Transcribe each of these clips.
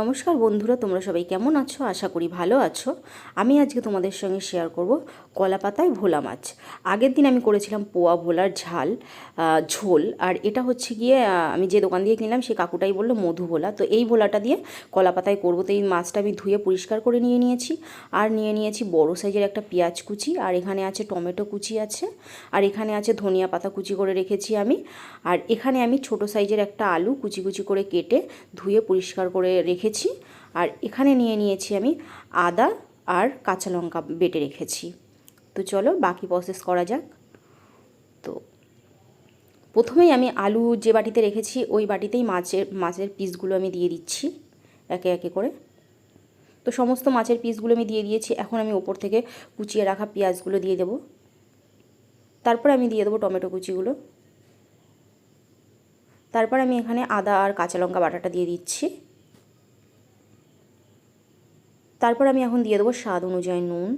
নমস্কার বন্ধুরা, তোমরা সবাই কেমন আছো? আশা করি ভালো আছো। আমি আজকে তোমাদের সঙ্গে শেয়ার করব কলা পাতায় ভোলা মাছ। আগের দিন আমি করেছিলাম পোয়া ভোলার ঝাল ঝোল। আর এটা হচ্ছে গিয়ে আমি যে দোকান দিয়ে কিনলাম, সে কাকুটাই বলল মধু ভোলা। তো এই ভোলাটা দিয়ে কলা পাতায় করব। তো এই মাছটা আমি ধুয়ে পরিষ্কার করে নিয়ে নিয়েছি। আর নিয়ে নিয়েছি বড় সাইজের একটা পেঁয়াজ কুচি। আর এখানে আছে টমেটো কুচি আছে। আর এখানে আছে ধনিয়া পাতা কুচি করে রেখেছি আমি। আর এখানে আমি ছোট সাইজের একটা আলু কুচি কুচি করে কেটে ধুয়ে পরিষ্কার করে রেখেছি আর এখানে নিয়ে নিয়েছি আমি আদা আর কাঁচা লঙ্কা বেটে রেখেছি। তো চলো বাকি প্রসেস করা যাক। তো প্রথমেই আমি আলু যে বাটিতে রেখেছি, ওই বাটিতেই মাছের মাছের পিসগুলো আমি দিয়ে দিচ্ছি একে একে করে। তো সমস্ত মাছের পিসগুলো আমি দিয়ে দিয়েছি। এখন আমি ওপর থেকে কুচিয়ে রাখা পেঁয়াজগুলো দিয়ে দেবো। তারপর আমি দিয়ে দেবো টমেটো কুচিগুলো। তারপর আমি এখানে আদা আর কাঁচা লঙ্কা বাটাটা দিয়ে দিচ্ছি। তারপর আমি এখন দিয়ে দেবো স্বাদ অনুযায়ী নুন।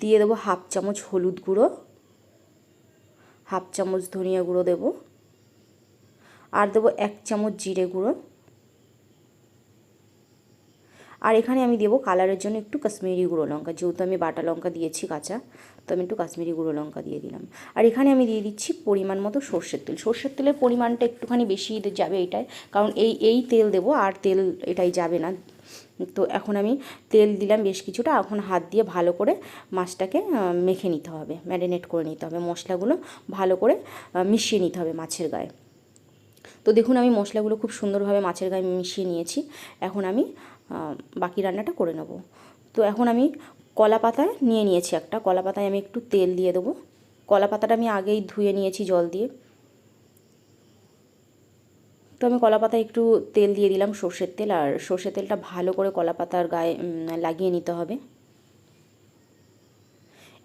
দিয়ে দেবো হাফ চামচ হলুদ গুঁড়ো, হাফ চামচ ধনিয়া গুঁড়ো দেবো, আর দেবো এক চামচ জিরে গুঁড়ো। আর এখানে আমি দেবো কালারের জন্য একটু কাশ্মীরি গুঁড়ো লঙ্কা। যেহেতু আমি বাটা লঙ্কা দিয়েছি কাঁচা, তো আমি একটু কাশ্মীরি গুঁড়ো লঙ্কা দিয়ে দিলাম। আর এখানে আমি দিয়ে দিচ্ছি পরিমাণ মতো সর্ষের তেল। সর্ষের তেলের পরিমাণটা একটুখানি বেশি যাবে এটাই, কারণ এই এই তেল দেবো আর তেল এটাই যাবে না। তো এখন আমি তেল দিলাম বেশ কিছুটা, এখন হাত দিয়ে ভালো করে মাছটাকে মেখে নিতে হবে, ম্যারিনেট করে নিতে হবে। মশলাগুলো ভালো করে মিশিয়ে নিতে হবে মাছের গায়ে। তো দেখুন, আমি মশলাগুলো খুব সুন্দরভাবে মাছের গায়ে মিশিয়ে নিয়েছি। এখন আমি বাকি রান্নাটা করে নেব। তো এখন আমি কলা পাতায় নিয়ে নিয়েছি একটা। কলা পাতায় আমি একটু তেল দিয়ে দেবো। কলা পাতাটা আমি আগেই ধুয়ে নিয়েছি জল দিয়ে। তো আমি কলা পাতায় একটু তেল দিয়ে দিলাম সর্ষের তেল। আর সর্ষের তেলটা ভালো করে কলা পাতার গায়ে লাগিয়ে নিতে হবে।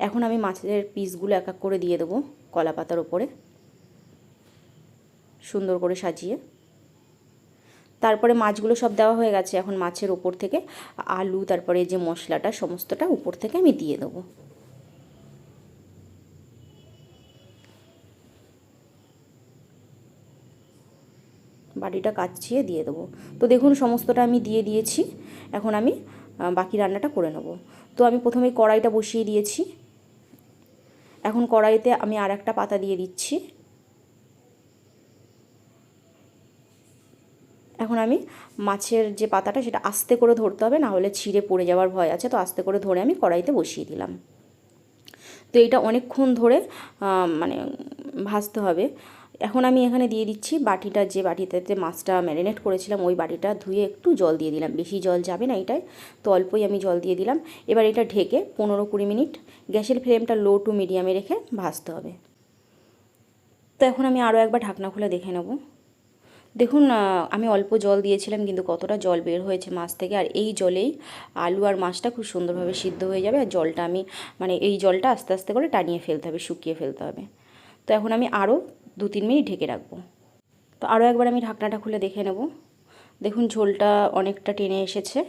এখন আমি মাছের পিসগুলো এক এক করে দিয়ে দেবো কলা পাতার ওপরে। সুন্দর করে সাজিয়ে। তারপরে মাছগুলো সব দেওয়া হয়ে গেছে এখন মাছের ওপর থেকে। আলু, তারপরে যে মশলাটা, সমস্তটা উপর থেকে আমি দিয়ে দেবো। বাটিটা কাচিয়ে দিয়ে দেবো। তো দেখুন, সমস্তটা আমি দিয়ে দিয়েছি। এখন আমি বাকি রান্নাটা করে নেব। তো আমি প্রথমে কড়াইটা বসিয়ে দিয়েছি। এখন কড়াইতে আমি আর একটা পাতা দিয়ে দিচ্ছি। এখন আমি মাছের যে পাতাটা সেটা আস্তে করে ধরতে হবে, না হলে ছিঁড়ে পড়ে যাওয়ার ভয় আছে। তো আস্তে করে ধরে আমি কড়াইতে বসিয়ে দিলাম। তো এটা অনেকক্ষণ ধরে মানে ভাজতে হবে। এখন আমি এখানে দিয়ে দিচ্ছি বাটিটা, যে বাটিটাতে মাছটা ম্যারিনেট করেছিলাম, ওই বাটিটা ধুয়ে একটু জল দিয়ে দিলাম। বেশি জল যাবে না এটাই তো অল্পই আমি জল দিয়ে দিলাম। এবার এটা ঢেকে পনেরো কুড়ি মিনিট গ্যাসের ফ্লেমটা লো টু মিডিয়ামে রেখে ভাজতে হবে। তো এখন আমি আরও একবার ঢাকনা খুলে দেখে নেব। দেখুন আমি অল্প জল দিয়েছিলাম, কিন্তু কতটা জল বের হয়েছে মাছ থেকে। আর এই জলেই আলু আর মাছটা খুব সুন্দরভাবে সিদ্ধ হয়ে যাবে, আর জলটা আমি মানে এই জলটা আস্তে আস্তে করে টানিয়ে ফেলতে হবে, শুকিয়ে ফেলতে হবে। তো এখন আমি আরও দু তিন মিনিট ঢেকে রাখব। তো আরও একবার আমি ঢাকনাটা খুলে দেখে নেব। দেখুন, ঝোলটা অনেকটা টেনে এসেছে,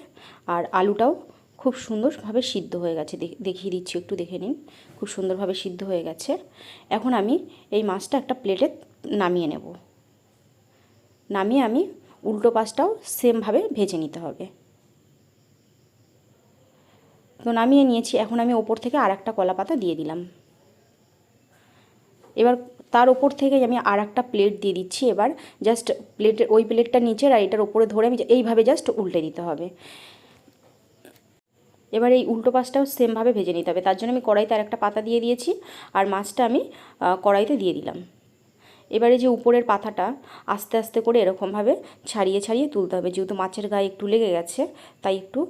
আর আলুটাও খুব সুন্দরভাবে সিদ্ধ হয়ে গেছে। দেখিয়ে দিচ্ছি, একটু দেখে নিন। খুব সুন্দরভাবে সিদ্ধ হয়ে গেছে। এখন আমি এই মাছটা একটা প্লেটে নামিয়ে নেব। নামিয়ে আমি উল্টো পাশটাও সেমভাবে ভেজে নিতে হবে। তো নামিয়ে নিয়েছি, এখন আমি ওপর থেকে আর একটা কলা পাতা দিয়ে দিলাম। এবার তার ওপর থেকে আমি আর একটা প্লেট দিয়ে দিচ্ছি, এবার জাস্ট প্লেটের, ওই প্লেটটা নিচে আর এটার ওপরে ধরে আমি এইভাবে জাস্ট উল্টে দিতে হবে। এবার এই উল্টো পাশটাও সেমভাবে ভেজে নিতে হবে, তার জন্য আমি কড়াইতে আর একটা পাতা দিয়ে দিয়েছি, আর মাছটা আমি কড়াইতে দিয়ে দিলাম। এবারে যে উপরের পাতাটা আস্তে আস্তে করে এরকমভাবে ছাড়িয়ে ছাড়িয়ে তুলতে হবে। যেহেতু মাছের গায়ে একটু লেগে গেছে, তাই একটু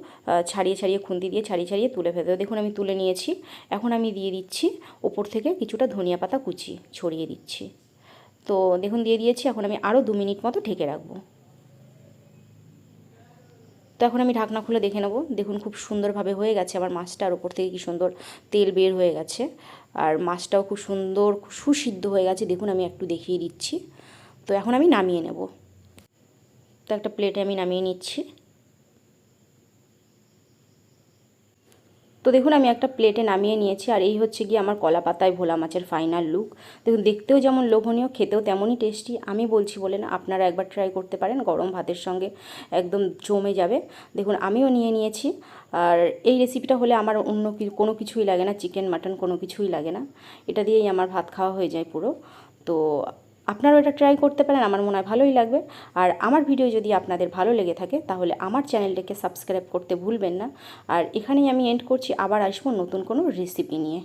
ছাড়িয়ে ছাড়িয়ে খুন্তি দিয়ে ছাড়িয়ে ছাড়িয়ে তুলে ফেলতে হবে। দেখুন আমি তুলে নিয়েছি। এখন আমি দিয়ে দিচ্ছি ওপর থেকে কিছুটা ধনিয়া পাতা কুচি, ছড়িয়ে দিচ্ছি। তো দেখুন, দিয়ে দিয়েছি। এখন আমি আরও দু মিনিট মতো ঢেকে রাখব। তো এখন আমি ঢাকনা খুলে দেখে নেব। দেখুন খুব সুন্দরভাবে হয়ে গেছে আমার মাছটার ওপর থেকে কি সুন্দর তেল বের হয়ে গেছে। আর মাছটাও খুব সুন্দর সুসিদ্ধ হয়ে গেছে। দেখুন আমি একটু দেখিয়ে দিচ্ছি। তো এখন আমি নামিয়ে নেব। তো একটা প্লেটে আমি নামিয়ে নিচ্ছি। তো দেখুন, আমি একটা প্লেটে নামিয়ে নিয়েছি, আর এই হচ্ছে গিয়ে আমার কলা পাতায় ভোলা মাছের ফাইনাল লুক দেখুন, দেখতেও যেমন লোভনীয়, খেতেও তেমনই টেস্টি আমি বলছি বলে না, আপনারা একবার ট্রাই করতে পারেন, গরম ভাতের সঙ্গে একদম জমে যাবে। দেখুন, আমিও নিয়ে নিয়েছি, আর এই রেসিপিটা হলে আমার অন্য কোনো কিছুই লাগে না চিকেন মাটন কোনো কিছুই লাগে না। এটা দিয়েই আমার ভাত খাওয়া হয়ে যায় পুরো। তো আপনারাও এটা ট্রাই করতে পারেন, আমার মনে হয় ভালোই লাগবে। আর আমার ভিডিও যদি আপনাদের ভালো লেগে থাকে, তাহলে আমার চ্যানেলটাকে সাবস্ক্রাইব করতে ভুলবেন না। আর এখানেই আমি এন্ড করছি, আবার আসব নতুন কোনো রেসিপি নিয়ে।